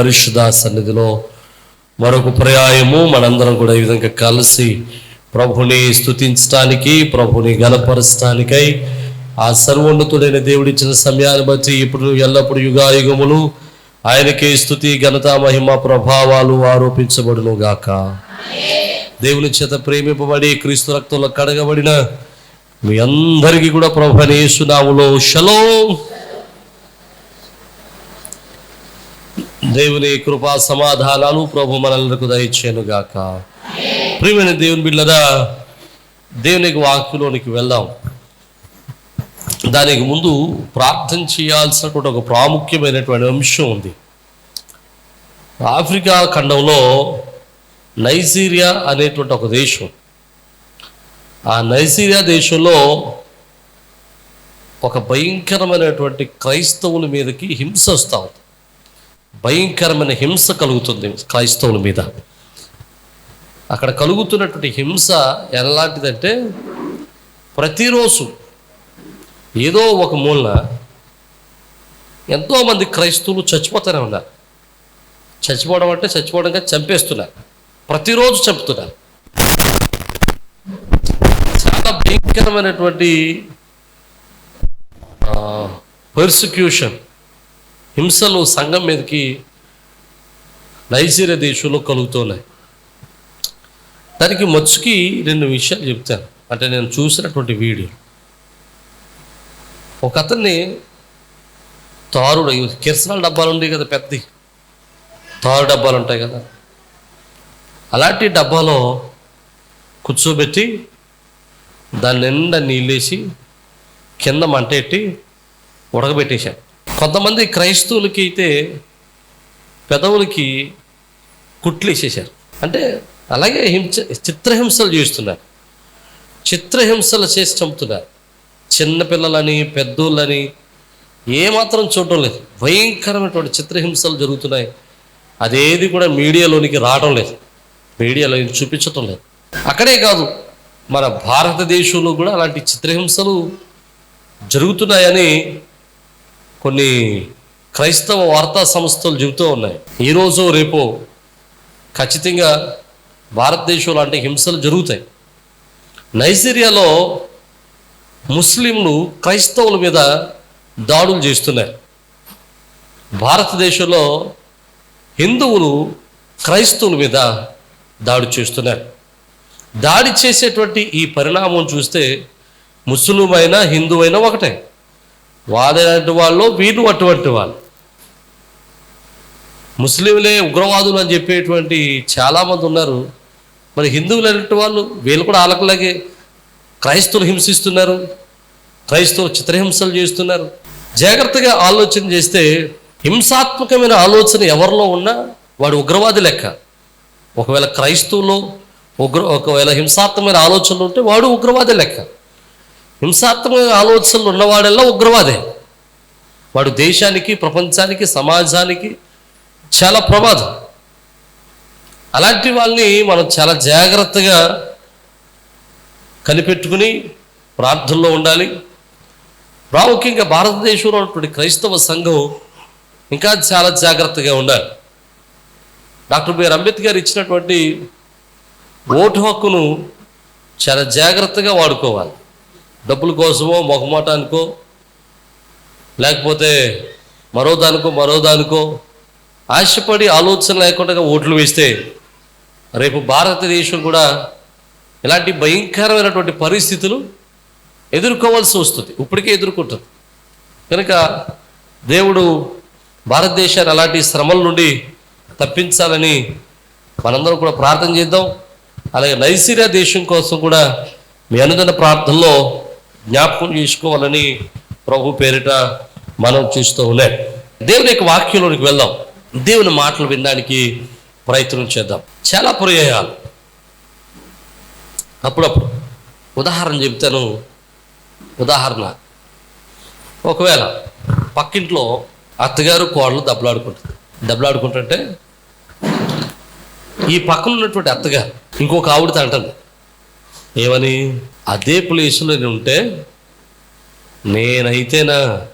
పరిశుధ సన్నిధిలో మరొక పర్యాయము. మనందరం కూడా ఈ విధంగా కలిసి ప్రభుని స్థుతించడానికి ప్రభుని గలపరచడానికై ఆ సర్వోన్నతుడైన దేవుడిచ్చిన సమయాన్ని బట్టి ఇప్పుడు ఎల్లప్పుడు యుగాయుగములు ఆయనకే స్థుతి ఘనత మహిమ ప్రభావాలు ఆరోపించబడును గాక. దేవుని చేత ప్రేమింపబడి క్రీస్తు రక్తంలో కడగబడిన మీ అందరికీ కూడా ప్రభు యేసునాములో షలో దేవుని కృపా సమాధానాలు ప్రభు మనలకు దయచేను గాక. ప్రియమైన దేవుని బిడ్డదా దేవునికి వాక్యలోనికి వెళ్దాం. దానికి ముందు ప్రార్థన చేయాల్సినటువంటి ఒక ప్రాముఖ్యమైనటువంటి అంశం ఉంది. ఆఫ్రికా ఖండంలో నైజీరియా అనేటువంటి ఒక దేశం. ఆ నైజీరియా దేశంలో ఒక భయంకరమైనటువంటి క్రైస్తవుల మీదకి హింస వస్తూ ఉంది. భయంకరమైన హింస కలుగుతుంది క్రైస్తవుల మీద. అక్కడ కలుగుతున్నటువంటి హింస ఎలాంటిదంటే ప్రతిరోజు ఏదో ఒక మూలన ఎంతోమంది క్రైస్తవులు చచ్చిపోతూనే ఉన్నారు. చచ్చిపోవడం అంటే చచ్చిపోవడంగా చంపేస్తున్నారు. ప్రతిరోజు చంపుతున్నారు. చాలా భయంకరమైనటువంటి పర్సిక్యూషన్ హింసలు సంఘం మీదకి నైజీరియా దేశంలో కలుగుతున్నాయి. దానికి మచ్చుకి రెండు విషయాలు చెప్తాను. అంటే నేను చూసినటువంటి వీడియో. ఒక అతన్ని తారుడు కిరసనాల డబ్బాలు ఉండేవి కదా పెద్ద తారు డబ్బాలు ఉంటాయి కదా. అలాంటి డబ్బాలో కూర్చోబెట్టి దాని నిండా నీళ్ళేసి కింద మంటెట్టి ఉడకబెట్టేశాడు. కొంతమంది క్రైస్తవులకి అయితే పెదవులకి కుట్లు వేసేసారు అంటే అలాగే హింస చిత్రహింసలు చేస్తున్నారు. చిత్రహింసలు చేసి చంపుతున్నారు. చిన్నపిల్లలని పెద్దోళ్ళని ఏమాత్రం చూడటం లేదు. భయంకరమైనటువంటి చిత్రహింసలు జరుగుతున్నాయి. అదేది కూడా మీడియాలోనికి రావడం లేదు. మీడియాలో చూపించటం లేదు. అక్కడే కాదు మన భారతదేశంలో కూడా అలాంటి చిత్రహింసలు జరుగుతున్నాయని కొన్ని క్రైస్తవ వార్తా సంస్థలు చెబుతూ ఉన్నాయి. ఈరోజు రేపో ఖచ్చితంగా భారతదేశం లాంటి హింసలు జరుగుతాయి. నైజీరియాలో ముస్లింలు క్రైస్తవుల మీద దాడులు చేస్తున్నారు. భారతదేశంలో హిందువులు క్రైస్తవుల మీద దాడి చేస్తున్నారు. దాడి చేసేటువంటి ఈ పరిణామం చూస్తే ముస్లిం అయినా హిందూ అయినా ఒకటే. వాదైనటువంటి వాళ్ళు వీళ్ళు అటువంటి వాళ్ళు. ముస్లింలే ఉగ్రవాదులు అని చెప్పేటువంటి చాలామంది ఉన్నారు. మరి హిందువులు అనేటువంటి వాళ్ళు వీళ్ళు కూడా ఆలకలాగే క్రైస్తవులు హింసిస్తున్నారు క్రైస్తవులు చిత్రహింసలు చేస్తున్నారు. జాగ్రత్తగా ఆలోచన చేస్తే హింసాత్మకమైన ఆలోచన ఎవరిలో ఉన్నా వాడు ఉగ్రవాది లెక్క. ఒకవేళ క్రైస్తవులో ఉగ్ర ఒకవేళ హింసాత్మకమైన ఆలోచనలు ఉంటే వాడు ఉగ్రవాది లెక్క. హింసాత్మక ఆలోచనలు ఉన్నవాడెల్లా ఉగ్రవాదే. వాడు దేశానికి ప్రపంచానికి సమాజానికి చాలా ప్రమాదం. అలాంటి వాళ్ళని మనం చాలా జాగ్రత్తగా కనిపెట్టుకుని ప్రార్థనలో ఉండాలి. ప్రాముఖ్యంగా భారతదేశంలో ఉన్నటువంటి క్రైస్తవ సంఘం ఇంకా చాలా జాగ్రత్తగా ఉండాలి. డాక్టర్ బిఆర్ అంబేద్కర్ ఇచ్చినటువంటి ఓటు హక్కును చాలా జాగ్రత్తగా వాడుకోవాలి. డబ్బుల కోసమో మొహమాటానికో లేకపోతే మరో దానికో మరో దానికో ఆశపడి ఆలోచన లేకుండా ఓట్లు వేస్తే రేపు భారతదేశం కూడా ఇలాంటి భయంకరమైనటువంటి పరిస్థితులు ఎదుర్కోవాల్సి వస్తుంది. ఇప్పటికే ఎదుర్కొంటుంది. కనుక దేవుడు భారతదేశాన్ని అలాంటి శ్రమల నుండి తప్పించాలని మనందరం కూడా ప్రార్థన చేద్దాం. అలాగే నైసీరియా దేశం కోసం కూడా మీ అనుదిన ప్రార్థనలో జ్ఞాపకం చేసుకోవాలని ప్రభు పేరిట మనం చూస్తూ ఉన్నాం. దేవుని యొక్క వాక్యంలోనికి వెళ్దాం. దేవుని మాటలు వినడానికి ప్రయత్నం చేద్దాం. చాలా పర్యాయాలు. అప్పుడప్పుడు ఉదాహరణ చెప్తాను ఉదాహరణ. ఒకవేళ పక్కింట్లో అత్తగారు కోడలు దెబ్బలాడుకుంటుంది. దెబ్బలాడుకుంటుంటే ఈ పక్కన ఉన్నటువంటి అత్తగారు ఇంకొక ఆవిడతో అంటుంది. ఏమని? అదే ప్లేస్లో నేను ఉంటే నేనైతేనా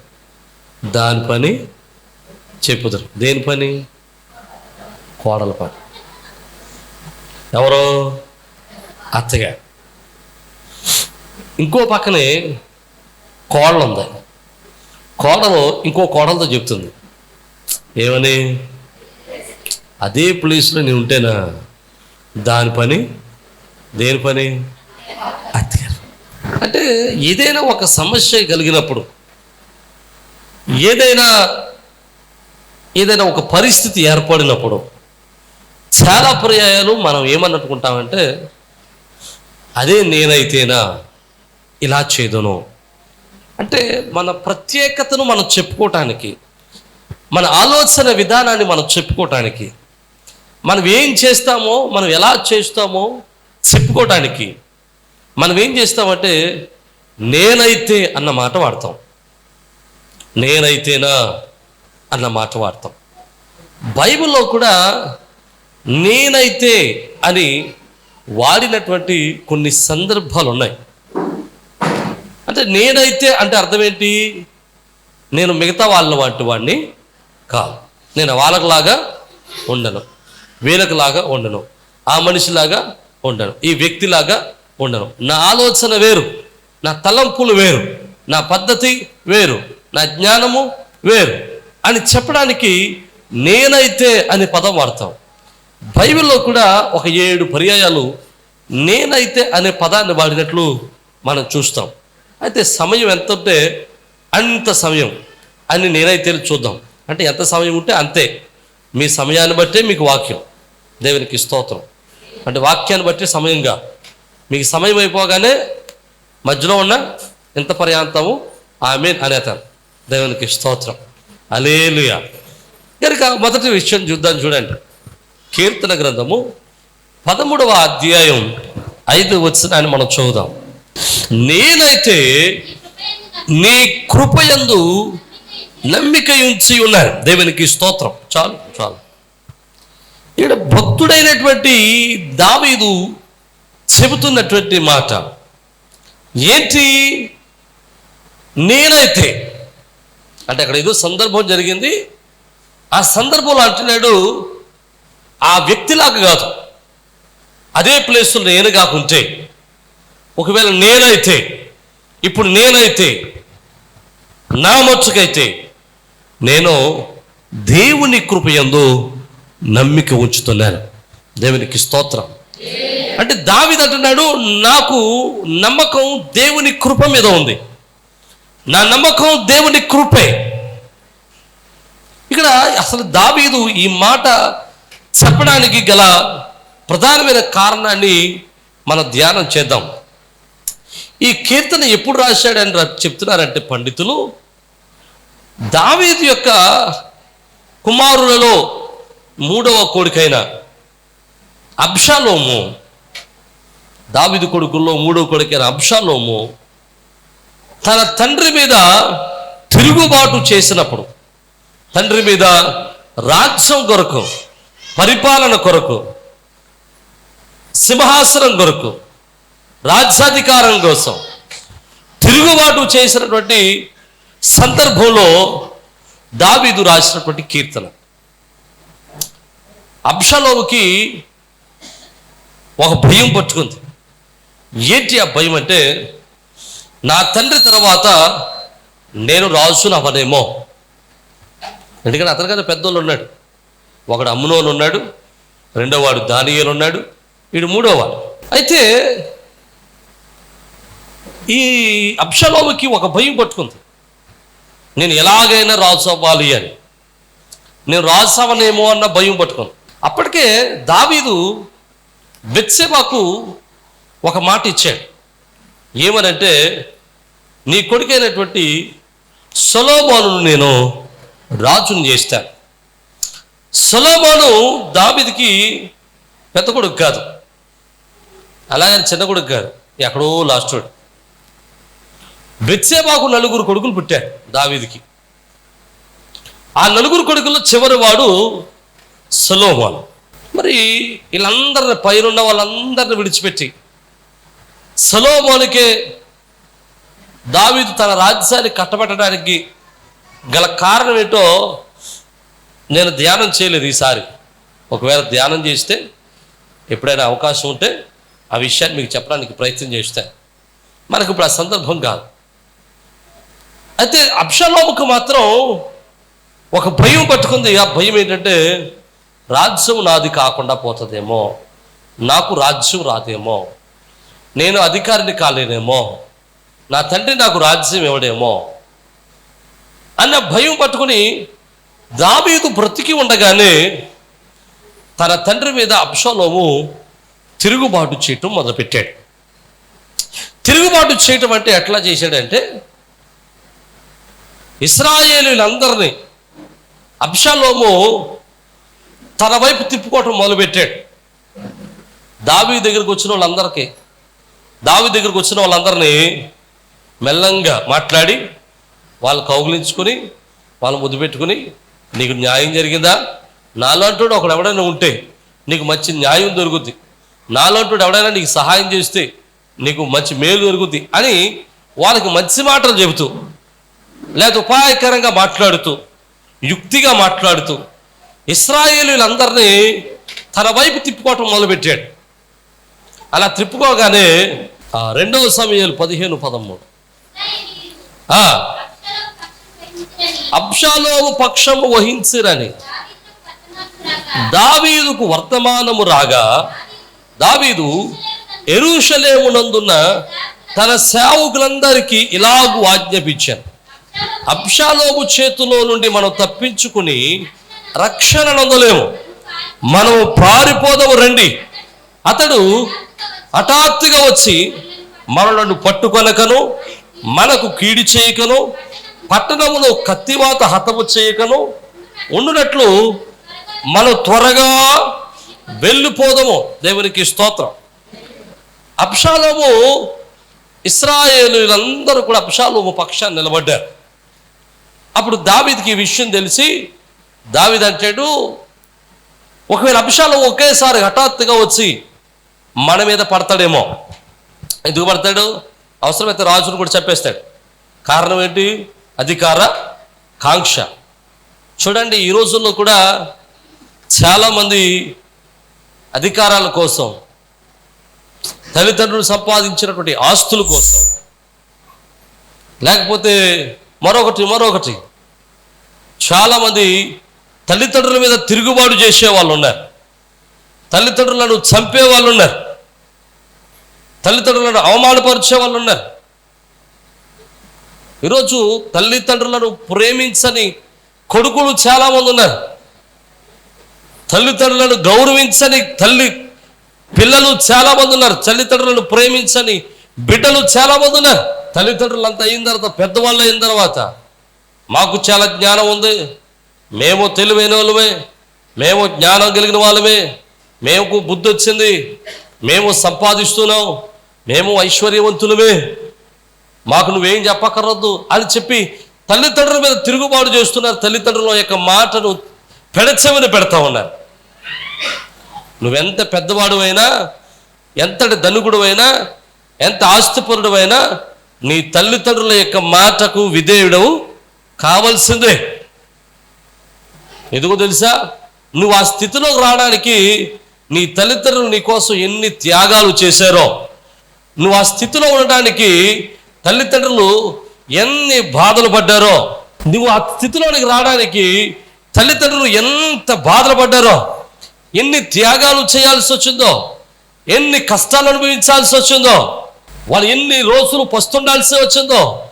దాని పని చెప్పుతారు దేని పని? కోడల పని. ఎవరు? అత్తగారు. ఇంకో పక్కనే కోడలు ఉంది. కోడలు ఇంకో కోడలతో చెప్తుంది. ఏమని? అదే ప్లేస్లో నేను ఉంటేనా దాని పని? దేని పని? అత్త అంటే ఏదైనా ఒక సమస్య కలిగినప్పుడు ఏదైనా ఏదైనా ఒక పరిస్థితి ఏర్పడినప్పుడు చాలా పర్యాయాలు మనం ఏమన్నట్టుకుంటామంటే అదే నేనైతేనా ఇలా చేదును? అంటే మన ప్రత్యేకతను మనం చెప్పుకోవటానికి మన ఆలోచన విధానాన్ని మనం చెప్పుకోవటానికి మనం ఏం చేస్తామో మనం ఎలా చేస్తామో చెప్పుకోవటానికి మనం ఏం చేస్తామంటే నేనైతే అన్న మాట వాడతాం. నేనైతేనా అన్న మాట వాడతాం. బైబిల్లో కూడా నేనైతే అని వాడినటువంటి కొన్ని సందర్భాలు ఉన్నాయి అంటే నేనైతే అంటే అర్థం ఏంటి నేను మిగతా వాళ్ళ వంటి వాడిని కాదు. నేను వాళ్ళకులాగా ఉండను. వీళ్ళకులాగా ఉండను. ఆ మనిషిలాగా ఉండను. ఈ వ్యక్తిలాగా ఉండను నా ఆలోచన వేరు నా తలంపులు వేరు నా పద్ధతి వేరు నా జ్ఞానము వేరు అని చెప్పడానికి నేనైతే అనే పదం వాడతాం. బైబిల్లో కూడా ఒక ఏడు పర్యాయాలు నేనైతే అనే పదాన్ని వాడినట్లు మనం చూస్తాం. అయితే సమయం ఎంత ఉంటే అంత సమయం అని నేనైతే చూద్దాం. అంటే ఎంత సమయం ఉంటే అంతే. మీ సమయాన్ని బట్టే మీకు వాక్యం. దేవునికి స్తోత్రం. అంటే వాక్యాన్ని బట్టి సమయంగా. మీకు సమయం అయిపోగానే మధ్యలో ఉన్న ఎంత పర్యాంతము ఆమె అనేతాను దేవునికి స్తోత్రం. అలేలుయ కనుక మొదటి విషయం చూద్దాం చూడండి. కీర్తన గ్రంథము పదమూడవ అధ్యాయం ఐదు వచ్చినాన్ని మనం చూద్దాం. నేనైతే నీ కృపయందు నమ్మిక ఉంచి ఉన్నాను. దేవునికి స్తోత్రం. చాలు చాలు. ఇక్కడ భక్తుడైనటువంటి దావీదు చెబుతున్నటువంటి మాట. ఏంటి? నేనైతే అంటే అక్కడ ఏదో సందర్భం జరిగింది. ఆ సందర్భంలో అంటున్నాడు ఆ వ్యక్తిలాగా కాదు. అదే ప్లేస్లో నేను కాకుంటే ఒకవేళ నేనైతే ఇప్పుడు నేనైతే నా మచ్చుకైతే నేను దేవుని కృపయందు నమ్మిక ఉంచుతున్నాను. దేవునికి స్తోత్రం. అంటే దావిది అంటున్నాడు నాకు నమ్మకం దేవుని కృప మీద ఉంది. నా నమ్మకం దేవుని కృపే. ఇక్కడ అసలు దావీదు ఈ మాట చెప్పడానికి గల ప్రధానమైన కారణాన్ని మనం ధ్యానం చేద్దాం. ఈ కీర్తన ఎప్పుడు రాశాడని చెప్తున్నారంటే పండితులు దావీదు యొక్క కుమారులలో మూడవ కొడుకైన అబ్షాలోము. దావీదు కొడుకుల్లో మూడో కొడుకైన అబ్షాలోము తన తండ్రి మీద తిరుగుబాటు చేసినప్పుడు తండ్రి మీద రాజ్యం కొరకు పరిపాలన కొరకు సింహాసనం కొరకు రాజ్యాధికారం కోసం తిరుగుబాటు చేసినటువంటి సందర్భంలో దావీదు రాసినటువంటి కీర్తన. అబ్షలోకి ఒక భయం పట్టుకుంది. ఏంటి ఆ భయం అంటే నా తండ్రి తర్వాత నేను రాజును అవనేమో ఎందుకంటే అతనికన్నా పెద్దోళ్ళు ఉన్నాడు. ఒకడు అమ్మునోని ఉన్నాడు రెండోవాడు వాడు ఉన్నాడు వీడు మూడోవాడు అయితే ఈ అప్షలోకి ఒక భయం పట్టుకుంది. నేను ఎలాగైనా రాజు అవ్వాలి అని. నేను రాజు అవ్వనేమో అన్న భయం పట్టుకుంది. అప్పటికే దావీదు బెత్సెబాకు ఒక మాట ఇచ్చాడు. ఏమనంటే నీ కొడుకైనటువంటి సొలోమోనును నేను రాజుని చేస్తాను. సొలోమోను దావిదికి పెద్ద కొడుకు కాదు. అలాగని చిన్న కొడుకు కాదు. ఎక్కడో లాస్ట్ వాడు. బెత్సేబాకు నలుగురు కొడుకులు పుట్టారు దావీదికి. ఆ నలుగురు కొడుకుల్లో చివరి వాడు సొలోమోను. మరి వీళ్ళందరిని పైనున్న వాళ్ళందరిని విడిచిపెట్టి సలోమోనికే దావీదు తన రాజ్యాన్ని కట్టబెట్టడానికి గల కారణం ఏంటో నేను ధ్యానం చేయలేదు ఈసారి. ఒకవేళ ధ్యానం చేస్తే ఎప్పుడైనా అవకాశం ఉంటే ఆ విషయాన్ని మీకు చెప్పడానికి ప్రయత్నం చేస్తే. మనకు ఇప్పుడు ఆ సందర్భం కాదు. అయితే అప్షలోముకు మాత్రం ఒక భయం పట్టుకుంది. ఆ భయం ఏంటంటే రాజ్యం నాది కాకుండా పోతుందేమో? నాకు రాజ్యం రాదేమో? నేను అధికారిని కాలేనేమో? నా తండ్రి నాకు రాజ్యం ఇవ్వడేమో? అన్న భయం పట్టుకుని దావీదు బ్రతికి ఉండగానే తన తండ్రి మీద అప్షలోము తిరుగుబాటు చేయటం మొదలుపెట్టాడు. తిరుగుబాటు చేయటం అంటే ఎట్లా చేశాడంటే ఇస్రాయేలీలందరినీ అబ్షాలోము తన వైపు తిప్పుకోవటం మొదలుపెట్టాడు. దావి దగ్గరికి వచ్చిన వాళ్ళందరికీ దావి దగ్గరికి వచ్చిన వాళ్ళందరినీ మెల్లంగా మాట్లాడి వాళ్ళు కౌగులించుకొని వాళ్ళు ముద్దు పెట్టుకుని నీకు న్యాయం జరిగిందా? నాలాంటోడు ఒకడు ఎవడైనా ఉంటే నీకు మంచి న్యాయం దొరుకుద్ది. నాలాంటోడు ఎవడైనా నీకు సహాయం చేస్తే నీకు మంచి మేలు దొరుకుద్ది అని వాళ్ళకి మంచి మాటలు చెబుతూ లేదా ఉపాయకరంగా మాట్లాడుతూ యుక్తిగా మాట్లాడుతూ ఇస్రాయేలీలందరినీ తన వైపు తిప్పుకోవటం మొదలుపెట్టాడు. అలా తిప్పుకోగానే రెండవ సమయాలు పదిహేను పదమూడు. ఆ, అబ్షాలోము పక్షము వహించిరని. దావీదుకు వర్తమానము రాగా దావీదు ఎరుషలేమునందున్న తన సేవకులందరికీ ఇలాగూ ఆజ్ఞాపించాను అబ్షాలోము చేతిలో నుండి మనం తప్పించుకుని రక్షణ నందలేము మనము పారిపోదము రండి. అతడు హఠాత్తుగా వచ్చి మనలను పట్టుకొనకను మనకు కీడి చేయకను పట్టణములో కత్తివాత హతము చేయకను ఉండునట్లు మనం త్వరగా వెళ్ళిపోదము. దేవునికి స్తోత్రం. అబ్షాలోము ఇస్రాయేలులందరూ కూడా అబ్షాలోము పక్షాన్ని నిలబడ్డారు. అప్పుడు దావిదికి ఈ విషయం తెలిసి దావిదంటాడు ఒకవేళ అభిషాలు ఒకేసారి హఠాత్తుగా వచ్చి మన మీద పడతాడేమో. ఎందుకు పడతాడు? అవసరమైతే రాజును కూడా చెప్పేస్తాడు కారణం ఏంటి? అధికార కాంక్ష. చూడండి ఈ రోజుల్లో కూడా చాలామంది అధికారాల కోసం తల్లిదండ్రులు సంపాదించినటువంటి ఆస్తుల కోసం లేకపోతే మరొకటి మరొకటి చాలామంది తల్లిదండ్రుల మీద తిరుగుబాటు చేసే వాళ్ళు ఉన్నారు తల్లిదండ్రులను చంపే వాళ్ళు ఉన్నారు తల్లిదండ్రులను అవమానపరిచే వాళ్ళు ఉన్నారు ఈరోజు తల్లిదండ్రులను ప్రేమించని కొడుకులు చాలామంది ఉన్నారు తల్లిదండ్రులను గౌరవించని తల్లి పిల్లలు చాలామంది ఉన్నారు తల్లిదండ్రులను ప్రేమించని బిడ్డలు చాలామంది ఉన్నారు తల్లిదండ్రులు అంత అయిన తర్వాత పెద్దవాళ్ళు అయిన తర్వాత మాకు చాలా జ్ఞానం ఉంది. మేము తెలివైన వాళ్ళమే. మేము జ్ఞానం కలిగిన వాళ్ళమే. మేము బుద్ధి వచ్చింది. మేము సంపాదిస్తున్నాం. మేము ఐశ్వర్యవంతులమే. మాకు నువ్వేం చెప్పకర్రద్దు అని చెప్పి తల్లిదండ్రుల మీద తిరుగుబాటు చేస్తున్నారు. తల్లిదండ్రుల యొక్క మాటను పెడచెవిని పెడతా ఉన్నారు. నువ్వెంత పెద్దవాడు అయినా ఎంతటి ధనుకుడు అయినా ఎంత ఆస్తిపరుడు అయినా నీ తల్లిదండ్రుల యొక్క మాటకు విధేయుడవు. కావలసిందే. ఎందుకో తెలుసా? నువ్వు ఆ స్థితిలోకి రావడానికి నీ తల్లిదండ్రులు నీ కోసం ఎన్ని త్యాగాలు చేశారో. నువ్వు ఆ స్థితిలో ఉండడానికి తల్లిదండ్రులు ఎన్ని బాధలు పడ్డారో. నువ్వు ఆ స్థితిలోనికి రావడానికి తల్లిదండ్రులు ఎంత బాధలు పడ్డారో. ఎన్ని త్యాగాలు చేయాల్సి వచ్చిందో. ఎన్ని కష్టాలు అనుభవించాల్సి వచ్చిందో. వాళ్ళు ఎన్ని రోజులు పస్తుండాల్సి వచ్చిందో.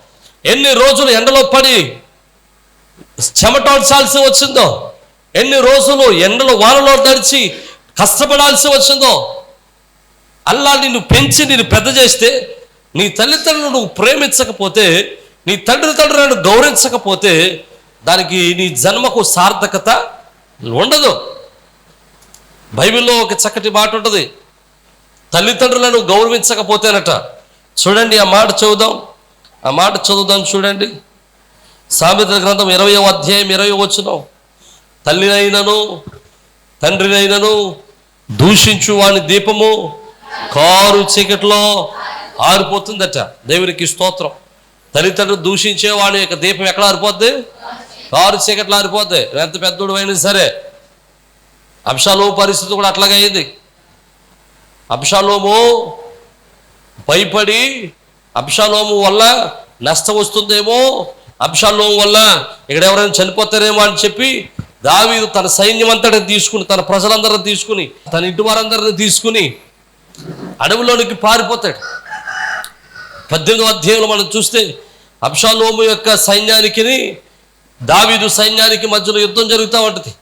ఎన్ని రోజులు ఎండలో పడి చెమటాల్చాల్సి వచ్చిందో. ఎన్ని రోజులు ఎండలో వానలో నడిచి కష్టపడాల్సి వచ్చిందో అల్లా నిన్ను పెంచి నిన్ను పెద్ద చేస్తే నీ తల్లిదండ్రులు నువ్వు ప్రేమించకపోతే నీ తండ్రి తండ్రులను గౌరవించకపోతే దానికి నీ జన్మకు సార్థకత ఉండదు. బైబిల్లో ఒక చక్కటి మాట ఉంటుంది. తల్లిదండ్రులను గౌరవించకపోతేనట. చూడండి ఆ మాట చదువుదాం. ఆ మాట చదువుదాం చూడండి. సామెత గ్రంథం ఇరవయో అధ్యాయం ఇరవై వచ్చినాం తల్లినైనను తండ్రినైనను దూషించు వాని దీపము కారు చీకట్లో ఆరిపోతుందట. దేవునికి స్తోత్రం. తల్లిదండ్రులు దూషించే వాడి యొక్క దీపం ఎక్కడ ఆరిపోద్ది? కారు చీకట్లో ఆరిపోద్ది. ఎంత పెద్దోడు అయినా సరే. అబ్షాలో పరిస్థితి కూడా అట్లాగే అయింది. అబ్షాలోము భయపడి అబ్షాలోము వల్ల నష్టం వస్తుందేమో అబ్షాలోము వల్ల ఇక్కడ ఎవరైనా చనిపోతారేమో అని చెప్పి దావీదు తన సైన్యం అంతటిని తీసుకుని తన ప్రజలందరిని తీసుకుని తన ఇంటి వారందరిని తీసుకుని అడవిలోనికి పారిపోతాడు. పద్దెనిమిదో అధ్యాయంలో మనం చూస్తే అబ్షాలోము యొక్క సైన్యానికి దావీదు సైన్యానికి మధ్యలో యుద్ధం జరుగుతూ ఉంటుంది.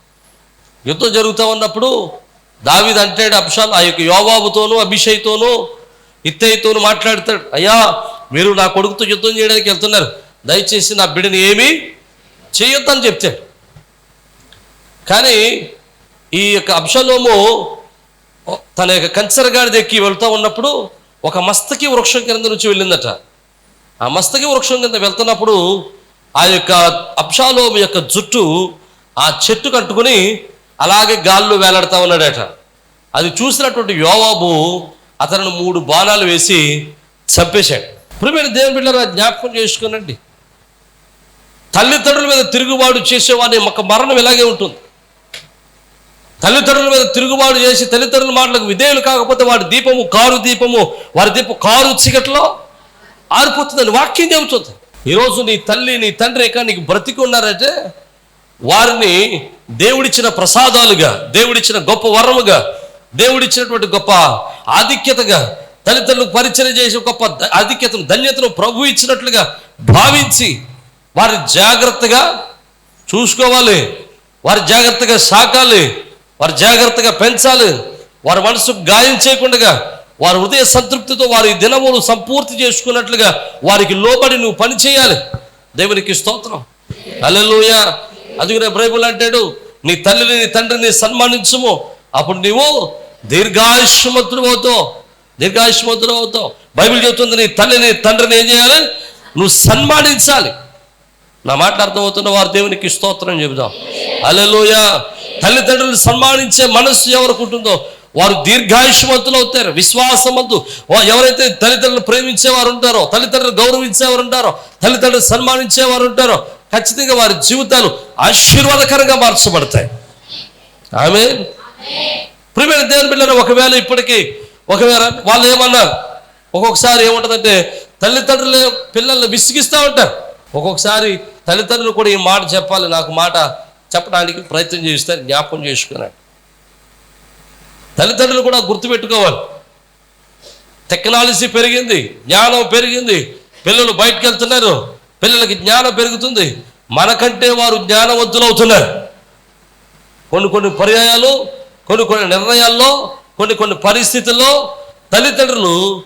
యుద్ధం జరుగుతూ ఉన్నప్పుడు దావీదు అంటాడు అబ్షాల్ ఆ యొక్క యోబాబుతోనూ అభిషేక్తోనూ ఇత్తయ్యతోనూ మాట్లాడతాడు. అయ్యా మీరు నా కొడుకుతో యుద్ధం చేయడానికి వెళ్తున్నారు. దయచేసి నా బిడ్డని ఏమీ చేయొద్దని చెప్తాడు. కానీ ఈ యొక్క అబ్షలోము తన యొక్క కంచరగాడి ఎక్కి వెళ్తూ ఉన్నప్పుడు ఒక మస్తకి వృక్షం కింద నుంచి వెళ్ళిందట. ఆ మస్తకి వృక్షం కింద వెళ్తున్నప్పుడు ఆ యొక్క అబ్షాలోము యొక్క జుట్టు ఆ చెట్టు కట్టుకుని అలాగే గాల్లో వేలాడుతూ ఉన్నాడట. అది చూసినటువంటి యోవాబు అతను మూడు బాణాలు వేసి చంపేశాడు. ప్రియమైన దేవుని బిడ్డరా జ్ఞాపకం చేసుకునండి. తల్లిదండ్రుల మీద తిరుగుబాటు చేసేవాడిని ఒక మరణం ఇలాగే ఉంటుంది. తల్లిదండ్రుల మీద తిరుగుబాటు చేసి తల్లిదండ్రుల మాటలకు విధేయులు కాకపోతే వాడి దీపము కారు దీపము వారి దీపం కారు చీకట్లో ఆరిపోతుందని వాక్యం చెబుతుంది. ఈరోజు నీ తల్లి నీ తండ్రి ఇక నీకు బ్రతికి ఉన్నారంటే వారిని దేవుడిచ్చిన ప్రసాదాలుగా దేవుడిచ్చిన గొప్ప వరముగా దేవుడిచ్చినటువంటి గొప్ప ఆధిక్యతగా తల్లిదండ్రులకు పరిచయం చేసి గొప్ప ఆధిక్యతను ధన్యతను ప్రభు ఇచ్చినట్లుగా భావించి వారి జాగ్రత్తగా చూసుకోవాలి. వారి జాగ్రత్తగా సాకాలి. వారి జాగ్రత్తగా పెంచాలి. వారి మనసుకు గాయం చేయకుండా వారి హృదయ సంతృప్తితో వారి దినములు సంపూర్తి చేసుకున్నట్లుగా వారికి లోబడి నువ్వు పని చేయాలి. దేవునికి స్తోత్రం. అల్లెలుయ అందుకనే బైబుల్ అంటాడు నీ తల్లిని నీ తండ్రిని సన్మానించుము. అప్పుడు నీవు దీర్ఘాయుష్మంతుడు అవుతావు. దీర్ఘాయుష్మంతుడు అవుతావు. బైబిల్ చెబుతుంది నీ తల్లిని తండ్రిని ఏం చేయాలి? నువ్వు సన్మానించాలి. నా మాట అర్థమవుతున్న వారు దేవునికి స్తోత్రం చెబుదాం. అలెలోయ తల్లిదండ్రులు సన్మానించే మనస్సు ఎవరికి ఉంటుందో వారు దీర్ఘాయుష్మంతులు అవుతారు విశ్వాసమంతు. ఎవరైతే తల్లిదండ్రులు ప్రేమించేవారు ఉంటారో తల్లిదండ్రులు గౌరవించేవారు ఉంటారో తల్లిదండ్రులు సన్మానించేవారు ఉంటారో ఖచ్చితంగా వారి జీవితాలు ఆశీర్వాదకరంగా మార్చబడతాయి. ఆమె ప్రియమైన దేవుని బిడ్డలు ఒకవేళ ఇప్పటికీ ఒకవేళ వాళ్ళు ఏమన్నారు ఒక్కొక్కసారి ఏముంటుందంటే తల్లిదండ్రులు పిల్లల్ని విసిగిస్తూ ఉంటారు. ఒక్కొక్కసారి తల్లిదండ్రులు కూడా ఈ మాట చెప్పాలి నాకు మాట చెప్పడానికి ప్రయత్నం చేస్తారు జ్ఞాపకం చేసుకున్నాడు తల్లిదండ్రులు కూడా గుర్తుపెట్టుకోవాలి. టెక్నాలజీ పెరిగింది జ్ఞానం పెరిగింది పిల్లలు బయటకు వెళ్తున్నారు పిల్లలకి జ్ఞానం పెరుగుతుంది. మనకంటే వారు జ్ఞానవంతులు అవుతున్నారు. కొన్ని కొన్ని పర్యాయాలు కొన్ని కొన్ని నిర్ణయాల్లో కొన్ని కొన్ని పరిస్థితుల్లో తల్లిదండ్రులు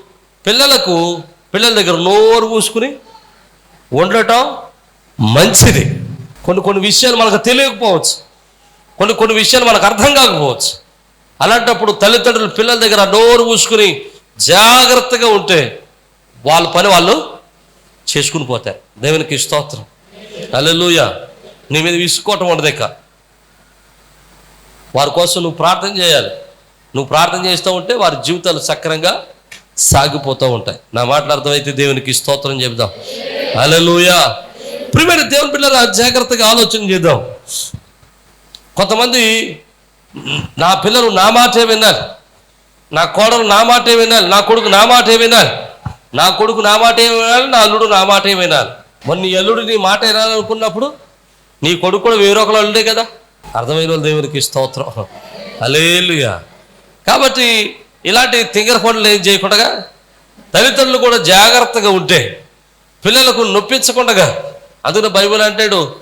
పిల్లలకు పిల్లల దగ్గర నోరు మూసుకుని ఉండటం మంచిది. కొన్ని కొన్ని విషయాలు మనకు తెలియకపోవచ్చు. కొన్ని కొన్ని విషయాలు మనకు అర్థం కాకపోవచ్చు. అలాంటప్పుడు తల్లిదండ్రులు పిల్లల దగ్గర నోరు మూసుకుని జాగ్రత్తగా ఉంటే వాళ్ళ పని వాళ్ళు చేసుకుని పోతారు. దేవునికి స్తోత్రం. అల్లెలుయ నీ మీద విసుకోవటం ఉండదు ఇక. వారి కోసం నువ్వు ప్రార్థన చేయాలి. నువ్వు ప్రార్థన చేస్తూ ఉంటే వారి జీవితాలు సక్రంగా సాగిపోతూ ఉంటాయి. నా మాటలు అర్థమైతే దేవునికి స్తోత్రం చెబుదాం. అలెలుయ ప్రియమైన దేవుని పిల్లలు జాగ్రత్తగా ఆలోచన చేద్దాం. కొంతమంది నా పిల్లలు నా మాటే వినాలి నా కోడలు నా మాటే వినాలి నా కొడుకు నా మాటే వినాలి నా కొడుకు నా మాటే వినాలి నా అల్లుడు నా మాటే వినాలి. మరి నీ అల్లుడు నీ మాట వినాలనుకున్నప్పుడు నీ కొడుకు కూడా వేరొకరు అల్లుడే కదా? అర్థమైన వాళ్ళు దేవునికి స్తోత్రం. అలేలుగా కాబట్టి ఇలాంటి తింగర పనులు ఏం చేయకుండా తల్లిదండ్రులు కూడా జాగ్రత్తగా ఉంటే పిల్లలకు నొప్పించకుండా అందులో బైబిల్ అంటాడు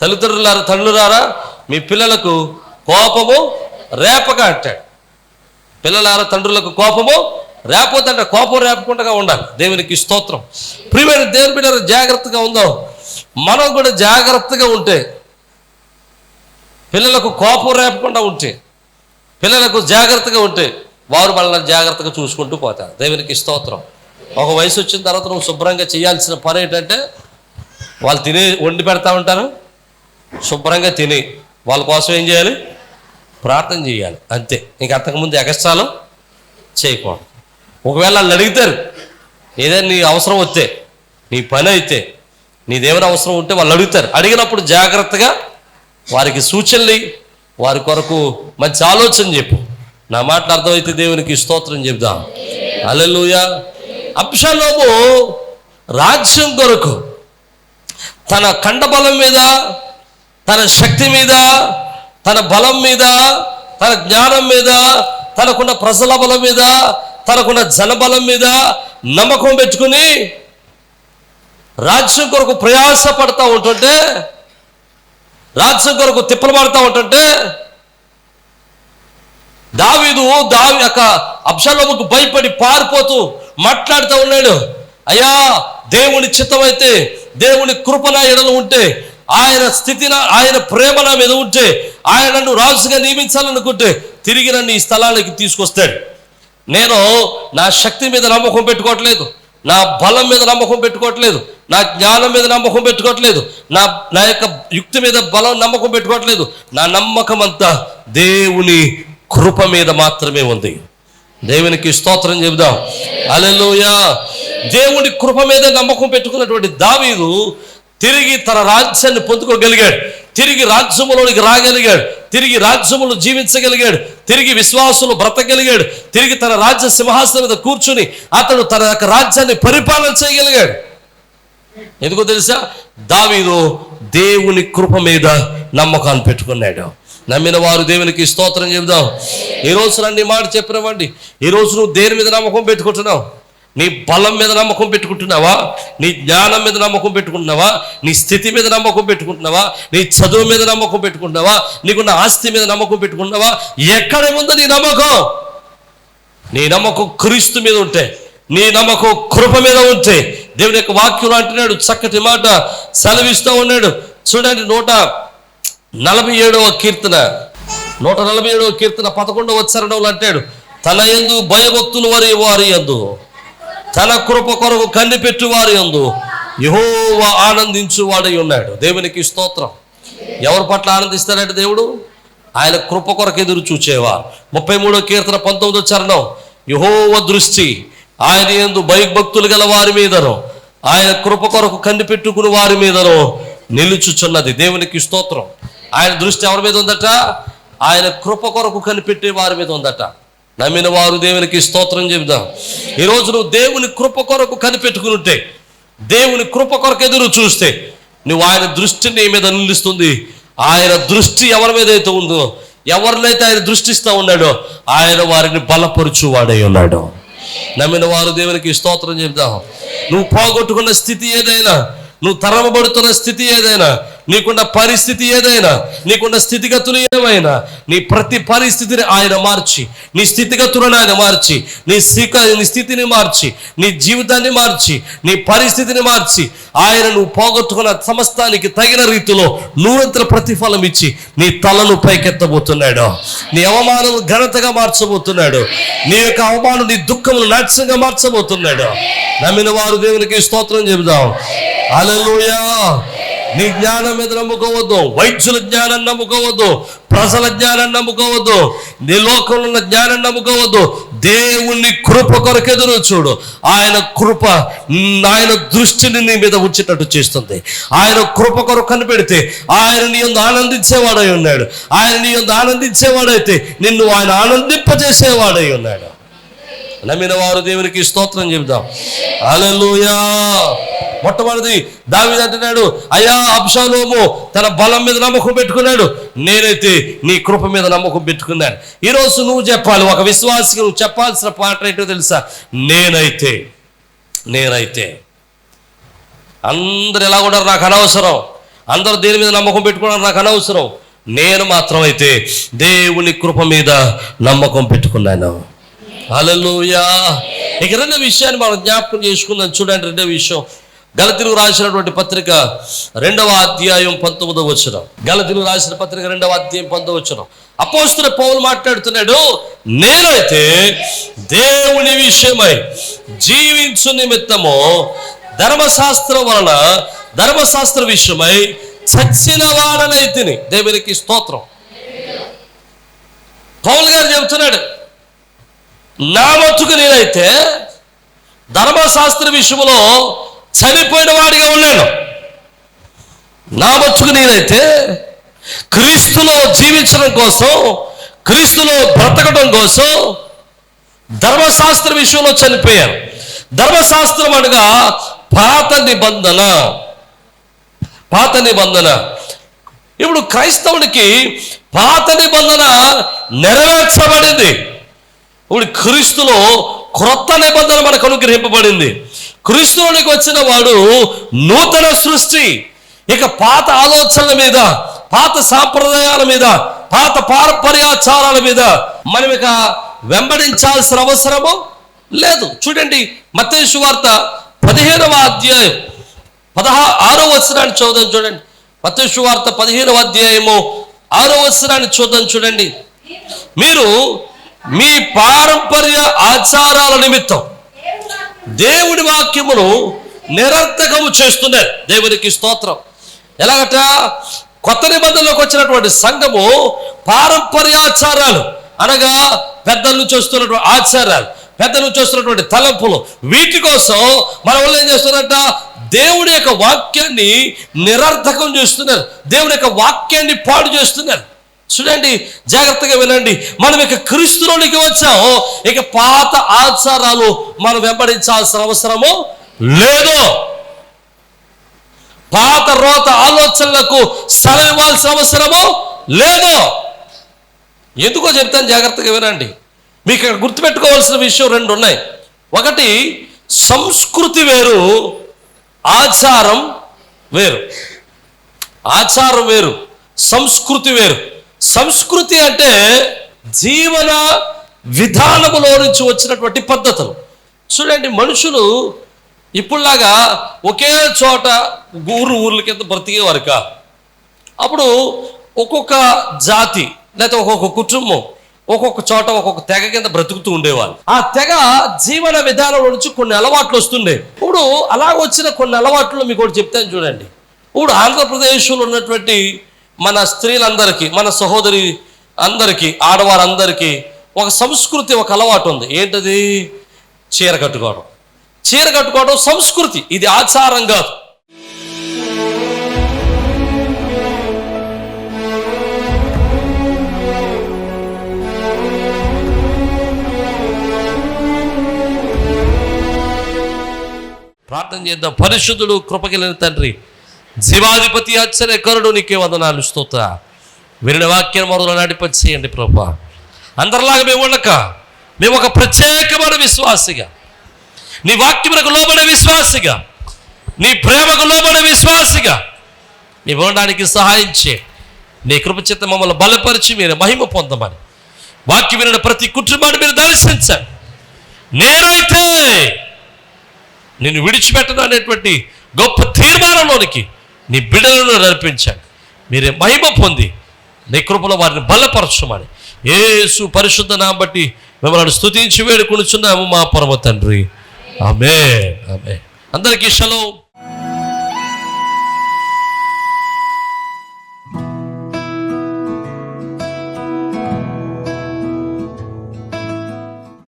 తల్లిదండ్రులారా తండ్రులారా మీ పిల్లలకు కోపము రేపక అంటాడు. పిల్లలారా తండ్రులకు కోపము రేపోతంటే కోపం రేపకుండా ఉండాలి. దేవునికి స్తోత్రం. ప్రియమైన దేవుని బిడ్డ జాగ్రత్తగా ఉందాం. మనం కూడా జాగ్రత్తగా ఉంటే పిల్లలకు కోపం రేపకుండా ఉంటే పిల్లలకు జాగ్రత్తగా ఉంటే వారు మనల్ని జాగ్రత్తగా చూసుకుంటూ పోతారు. దేవునికి స్తోత్రం. ఒక వయసు వచ్చిన తర్వాత నువ్వు శుభ్రంగా చేయాల్సిన పని ఏంటంటే వాళ్ళు తినే వండి పెడతా ఉంటారు. శుభ్రంగా తిని వాళ్ళ కోసం ఏం చేయాలి? ప్రార్థన చేయాలి. అంతే. ఇంక అంతకుముందు ఎగస్ట్రాలు చేయకూడదు. ఒకవేళ వాళ్ళు అడుగుతారు ఏదైనా నీ అవసరం వస్తే నీ పని అయితే నీదేమైనా అవసరం ఉంటే వాళ్ళు అడుగుతారు. అడిగినప్పుడు జాగ్రత్తగా వారికి సూచనలు వారి కొరకు మంచి ఆలోచన చెప్పు. నా మాటలు అర్థమైతే దేవునికి స్తోత్రం చెప్దాం అల్లెలుయా అప్షలోము రాజ్యం కొరకు తన కండబలం మీద తన శక్తి మీద తన బలం మీద తన జ్ఞానం మీద తనకున్న ప్రజల బలం మీద తనకున్న జనబలం మీద నమ్మకం పెట్టుకుని రాజ్యం కొరకు ప్రయాస పడతా ఉంటుంటే రాజ్యం కొరకు తిప్పలు పడతా ఉంటుంటే దావీదు దావి యొక్క అబ్షలోముకు భయపడి పారిపోతూ మాట్లాడుతూ ఉన్నాడు. అయ్యా దేవుని చిత్తమైతే దేవుని కృపల ఎడలు ఉంటే ఆయన స్థితి ఆయన ప్రేమ నా మీద ఉంటే ఆయన నన్ను రాజుగా నియమించాలనుకుంటే తిరిగి నన్ను ఈ స్థలానికి తీసుకొస్తాడు. నేను నా శక్తి మీద నమ్మకం పెట్టుకోవట్లేదు. నా బలం మీద నమ్మకం పెట్టుకోవట్లేదు. నా జ్ఞానం మీద నమ్మకం పెట్టుకోవట్లేదు. నా నా యొక్క యుక్తి మీద బలం నమ్మకం పెట్టుకోవట్లేదు. నా నమ్మకం అంతా దేవుని కృప మీద మాత్రమే ఉంది. దేవునికి స్తోత్రం చెబుదాం. అలెలుయా దేవుని కృప మీద నమ్మకం పెట్టుకున్నటువంటి దావీదు తిరిగి తన రాజ్యాన్ని పొందుకోగలిగాడు. తిరిగి రాజ్యములోనికి రాగలిగాడు. తిరిగి రాజ్యములు జీవించగలిగాడు. తిరిగి విశ్వాసులు బ్రతకగలిగాడు. తిరిగి తన రాజ్య సింహాసనం మీద కూర్చుని అతడు తన యొక్క రాజ్యాన్ని పరిపాలన చేయగలిగాడు. ఎందుకో తెలుసా? దావీదు దేవుని కృప మీద నమ్మకాన్ని పెట్టుకున్నాడు. నమ్మిన వారు దేవునికి స్తోత్రం చెబుదాం ఈ రోజు నన్ను మాట చెప్పినవ్వండి. ఈ రోజు నువ్వు దేని మీద నమ్మకం పెట్టుకుంటున్నావు? నీ బలం మీద నమ్మకం పెట్టుకుంటున్నావా? నీ జ్ఞానం మీద నమ్మకం పెట్టుకుంటున్నావా? నీ స్థితి మీద నమ్మకం పెట్టుకుంటున్నావా? నీ చదువు మీద నమ్మకం పెట్టుకుంటున్నావా? నీకున్న ఆస్తి మీద నమ్మకం పెట్టుకుంటున్నావా? ఎక్కడ ఉందో నీ నమ్మకం? నీ నమ్మకం క్రీస్తు మీద ఉంటే నీ నమ్మకం కృప మీద ఉంటే దేవుని యొక్క వాక్యం అంటున్నాడు చక్కటి మాట. సెలవిస్తూ ఉన్నాడు. చూడండి నూట నలభై ఏడవ కీర్తన. నూట నలభై ఏడవ కీర్తన పదకొండవ చరణంలో అంటాడు తన ఎందు భయభక్తులు వారి వారి ఎందు తన కృప కొరకు కన్నిపెట్టు వారి ఎందు యహోవా ఆనందించు వాడై ఉన్నాడు. దేవునికి స్తోత్రం. ఎవరి పట్ల ఆనందిస్తాడంటే దేవుడు? ఆయన కృప కొరకు ఎదురు చూచేవా. ముప్పై మూడో కీర్తన పంతొమ్మిదో చరణం యహోవ దృష్టి ఆయన ఎందు భయభక్తులు గల వారి మీదను. ఆయన కృప కొరకు కన్నిపెట్టుకుని వారి మీదను నిలుచుచున్నది. దేవునికి స్తోత్రం. ఆయన దృష్టి ఎవరి మీద ఉందట? ఆయన కృప కొరకు కనిపెట్టే వారి మీద ఉందట. నమ్మిన వారు దేవునికి స్తోత్రం చెబుదాం. ఈరోజు నువ్వు దేవుని కృప కొరకు కనిపెట్టుకుని ఉంటే దేవుని కృప కొరకు ఎదురు చూస్తే నువ్వు ఆయన దృష్టి నీ మీద నిలుస్తుంది. ఆయన దృష్టి ఎవరి మీద అయితే ఉందో ఎవరినైతే ఆయన దృష్టిస్తూ ఉన్నాడో ఆయన వారిని బలపరుచు వాడై ఉన్నాడు. నమ్మిన వారు దేవునికి స్తోత్రం చెబుదాం. నువ్వు పోగొట్టుకున్న స్థితి ఏదైనా నువ్వు తరమబడుతున్న స్థితి ఏదైనా నీకున్న పరిస్థితి ఏదైనా నీకున్న స్థితిగతులు ఏమైనా నీ ప్రతి పరిస్థితిని ఆయన మార్చి నీ స్థితిగతులను ఆయన మార్చి నీ స్థిక నీ స్థితిని మార్చి నీ జీవితాన్ని మార్చి నీ పరిస్థితిని మార్చి ఆయన నువ్వు పోగొట్టుకున్న సమస్తానికి తగిన రీతిలో నూరంతల ప్రతిఫలం ఇచ్చి నీ తలను పైకెత్తబోతున్నాడు. నీ అవమానం ఘనతగా మార్చబోతున్నాడు. నీ యొక్క అవమానం నీ దుఃఖములు నాట్యంగా మార్చబోతున్నాడు. నమ్మిన వారు దేవునికి స్తోత్రం చెబుదాం. అలలుయా నీ జ్ఞానం మీద నమ్ముకోవద్దు. వైద్యుల జ్ఞానం నమ్ముకోవద్దు. ప్రజల జ్ఞానం నమ్ముకోవద్దు. నీ లోకంలో ఉన్న జ్ఞానం నమ్ముకోవద్దు. దేవుని కృప కొరకు ఎదురు చూడు. ఆయన కృప ఆయన దృష్టిని నీ మీద ఉంచేటట్టు చేస్తుంది. ఆయన కృప కొరకు కనిపెడితే ఆయన నీ యొందు ఆనందించేవాడై ఉన్నాడు. ఆయన నీ యొందు ఆనందించేవాడైతే నిన్ను ఆయన ఆనందింపజేసేవాడై ఉన్నాడు. నమ్మిన వారు దేవునికి స్తోత్రం చెబుదాం. హల్లెలూయా. మొట్టమొదటి దావీదు అంటున్నాడు అయ్యా అబ్షాలోము తన బలం మీద నమ్మకం పెట్టుకున్నాడు. నేనైతే నీ కృప మీద నమ్మకం పెట్టుకున్నాను. ఈరోజు నువ్వు చెప్పాలి ఒక విశ్వాసికి నువ్వు చెప్పాల్సిన పాట ఏంటో తెలుసా? నేనైతే నేనైతే. అందరు ఎలా ఉన్నారు? నాకు అనవసరం. అందరూ దేని మీద నమ్మకం పెట్టుకున్నారు? నాకు అనవసరం. నేను మాత్రమైతే దేవుని కృప మీద నమ్మకం పెట్టుకున్నాను. హల్లెలూయా. ఇక రెండో విషయాన్ని మనం జ్ఞాపకం చేసుకుందాం. చూడండి రెండో విషయం. గలతీలకు రాసినటువంటి పత్రిక రెండవ అధ్యాయం పంతొమ్మిదవ గల గలతీలకు రాసిన పత్రిక రెండవ అధ్యాయం పంతొమ్మిదవ వచ్చిన అపోస్తున్న పౌలు మాట్లాడుతున్నాడు నేనైతే దేవుని విషయమై జీవించు నిమిత్తము ధర్మశాస్త్రం వలన ధర్మశాస్త్ర విషయమై చచ్చిన వాడనైతిని దేవునికి స్తోత్రం. పౌల్ గారు చెబుతున్నాడు నా మట్టుకు నేనైతే ధర్మశాస్త్ర విషయంలో చనిపోయిన వాడిగా ఉన్నాను. నా మచ్చుకు నేనైతే క్రీస్తులో జీవించడం కోసం క్రీస్తులో బ్రతకడం కోసం ధర్మశాస్త్ర విషయంలో చనిపోయాను. ధర్మశాస్త్రం అనగా పాత నిబంధన. పాత నిబంధన. ఇప్పుడు క్రైస్తవుడికి పాత నిబంధన నెరవేర్చబడింది. ఇప్పుడు క్రీస్తులో క్రొత్త నిబంధన మనకు అనుగ్రహింపబడింది. క్రీస్తులోనికి వచ్చిన వాడు నూతన సృష్టి ఇక పాత ఆలోచనల మీద పాత సాంప్రదాయాల మీద పాత పారపర్యాచారాల మీద మనం ఇక వెంబడించాల్సిన అవసరము లేదు. చూడండి మత్తయి వార్త పదిహేనవ అధ్యాయం పదహా ఆరో వచనాన్ని చూద్దాం చూడండి. మత్తయి వార్త పదిహేనవ అధ్యాయము ఆరో వచనాన్ని చూద్దాం చూడండి. మీరు మీ పారంపర్య ఆచారాల నిమిత్తం దేవుడి వాక్యమును నిరర్థకము చేస్తున్నారు దేవునికి స్తోత్రం. ఎలాగట? కొత్త నిబంధనలోకి వచ్చినటువంటి సంఘము పారంపర్యాచారాలు అనగా పెద్దల నుంచి వస్తున్నటువంటి ఆచారాలు పెద్దల నుంచి వస్తున్నటువంటి తలంపులు వీటి కోసం మన వాళ్ళు ఏం చేస్తున్నారంట? దేవుడి యొక్క వాక్యాన్ని నిరర్థకం చేస్తున్నారు. దేవుడి యొక్క వాక్యాన్ని పాడు చేస్తున్నారు. చూడండి జాగ్రత్తగా వినండి. మనం ఇక క్రీస్తులోనికి వచ్చాము ఇక పాత ఆచారాలు మనం వెంబడించాల్సిన అవసరము లేదు. పాత రోత ఆలోచనలకు సెలవివ్వాల్సిన ఇవ్వాల్సిన అవసరము లేదు. ఎందుకో చెప్తాను జాగ్రత్తగా వినండి. మీకు ఇక్కడ గుర్తుపెట్టుకోవాల్సిన విషయం రెండు ఉన్నాయి. ఒకటి సంస్కృతి వేరు ఆచారం వేరు. ఆచారం వేరు సంస్కృతి వేరు. సంస్కృతి అంటే జీవన విధానములో నుంచి వచ్చినటువంటి పద్ధతులు. చూడండి మనుషులు ఇప్పుడులాగా ఒకే చోట ఊరు ఊర్ల కింద బ్రతికేవారు కా? అప్పుడు ఒక్కొక్క జాతి లేకపోతే ఒక్కొక్క కుటుంబం ఒక్కొక్క చోట ఒక్కొక్క తెగ కింద బ్రతుకుతూ ఉండేవాళ్ళు. ఆ తెగ జీవన విధానం నుంచి కొన్ని అలవాట్లు వస్తుండే. ఇప్పుడు అలాగ వచ్చిన కొన్ని అలవాట్లు మీకు ఒకటి చెప్తాను చూడండి. ఇప్పుడు ఆంధ్రప్రదేశ్లో ఉన్నటువంటి మన స్త్రీలందరికీ మన సహోదరి అందరికీ ఆడవారందరికీ ఒక సంస్కృతి ఒక అలవాటు ఉంది. ఏంటది? చీర కట్టుకోవడం. చీర కట్టుకోవడం సంస్కృతి. ఇది ఆచారం కాదు. ప్రార్థన చేద్దాం. పరిశుద్ధుడు కృపగిలిన తండ్రి జీవాధిపతి ఆశ్చర్యకరుడు నీకే వందనాలు స్తోత్ర. వినిన వాక్యం మొదలు నడిపచ్చేయండి ప్రభా. అందరిలాగా మేము ఉండక మేము ఒక ప్రత్యేకమైన విశ్వాసిగా నీ వాక్యములకు లోబడే విశ్వాసిగా నీ ప్రేమకు లోబడే విశ్వాసిగా నీ ఉండడానికి సహాయించే నీ కృపచిత్త మమ్మల్ని బలపరిచి మీరు మహిమ పొందమని. వాక్యం వినిన ప్రతి కుటుంబాన్ని మీరు దర్శించండి. నేనైతే నిన్ను విడిచిపెట్టను అనేటువంటి గొప్ప తీర్మానంలోనికి నీ బిడ్డలను నడిపించాడు. మీరే మహిమ పొంది నీ కృపలో వారిని బలపరచమని. ఏసు పరిశుద్ధ నా బట్టి మిమ్మల్ని స్థుతించి వేడుకొనుచున్నాము మా పరమ తండ్రి. ఆమె ఆమె అందరికీ షలో.